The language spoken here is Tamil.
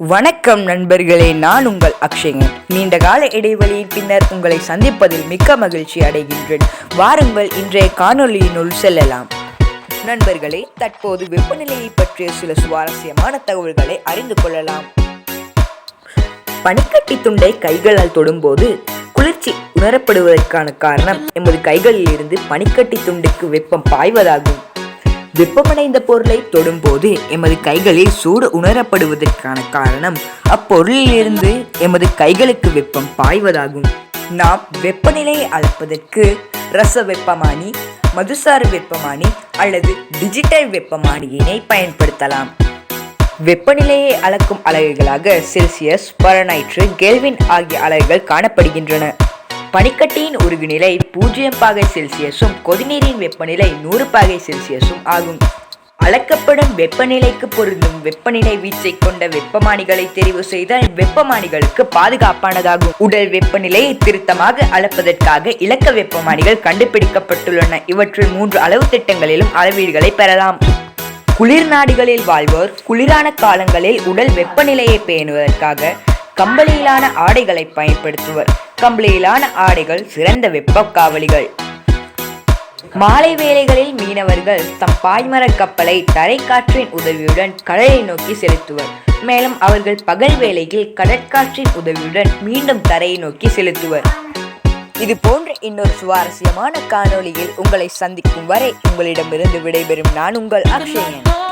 வணக்கம் நண்பர்களே நான் உங்கள் அக்ஷயன். நீண்ட கால இடைவெளியின் பின்னர் உங்களை சந்திப்பதில் மிக்க மகிழ்ச்சி அடைகின்றேன். வாருங்கள் இன்றைய காணொளியினுள் செல்லலாம். நண்பர்களே தற்போது வெப்பநிலையை பற்றிய சில சுவாரஸ்யமான தகவல்களை அறிந்து கொள்ளலாம். பனிக்கட்டி துண்டை கைகளால் தொடும்போது குளிர்ச்சி உணரப்படுவதற்கான காரணம் எமது கைகளில் இருந்து பனிக்கட்டி துண்டுக்கு வெப்பம் பாய்வதாகும். வெப்பமடைந்த பொருளை தொடும்போது எமது கைகளில் சூடு உணரப்படுவதற்கான காரணம் அப்பொருளிலிருந்து எமது கைகளுக்கு வெப்பம் பாய்வதாகும். நாம் வெப்பநிலையை அளப்பதற்கு ரச வெப்பமானி மதுசார வெப்பமானி அல்லது டிஜிட்டல் வெப்பமானியினை பயன்படுத்தலாம். வெப்பநிலையை அளக்கும் அலகுகளாக செல்சியஸ் பரநைட்ரு கெல்வின் ஆகிய அலகுகள் காணப்படுகின்றன. பனிக்கட்டியின் உருகுநிலை பூஜ்ஜியம் பாகை செல்சியஸும் கொதிநீரின் வெப்பநிலை நூறு பாகை செல்சியஸும் ஆகும். அளக்கப்படும் வெப்பநிலைக்கு பொருந்தும் வெப்பநிலை வீச்சை கொண்ட வெப்பமானிகளை தெரிவு செய்தால் வெப்பமானிகளுக்கு பாதுகாப்பானதாகும். உடல் வெப்பநிலையை திருத்தமாக அளப்பதற்காக இலக்க வெப்பமானிகள் கண்டுபிடிக்கப்பட்டுள்ளன. இவற்றில் மூன்று அளவு திட்டங்களிலும் அளவீடுகளை பெறலாம். குளிர் நாடுகளில் வாழ்வோர் குளிரான காலங்களில் உடல் வெப்பநிலையை பேணுவதற்காக கம்பளியிலான ஆடைகளை பயன்படுத்துவர். கம்பளியிலான ஆடைகள் சிறந்த வெப்ப காவலிகள். மாலை வேளைகளில் மீனவர்கள் தம் பாய்மரக் கப்பலை தரைக்காற்றின் உதவியுடன் கடலை நோக்கி செலுத்துவர். மேலும் அவர்கள் பகல் வேளையில் கடற்காற்றின் உதவியுடன் மீண்டும் தரையை நோக்கி செலுத்துவர். இது போன்ற இன்னொரு சுவாரஸ்யமான காணொளியில் உங்களை சந்திக்கும் வரை உங்களிடமிருந்து விடைபெறும் நான் உங்கள் அக்ஷயன்.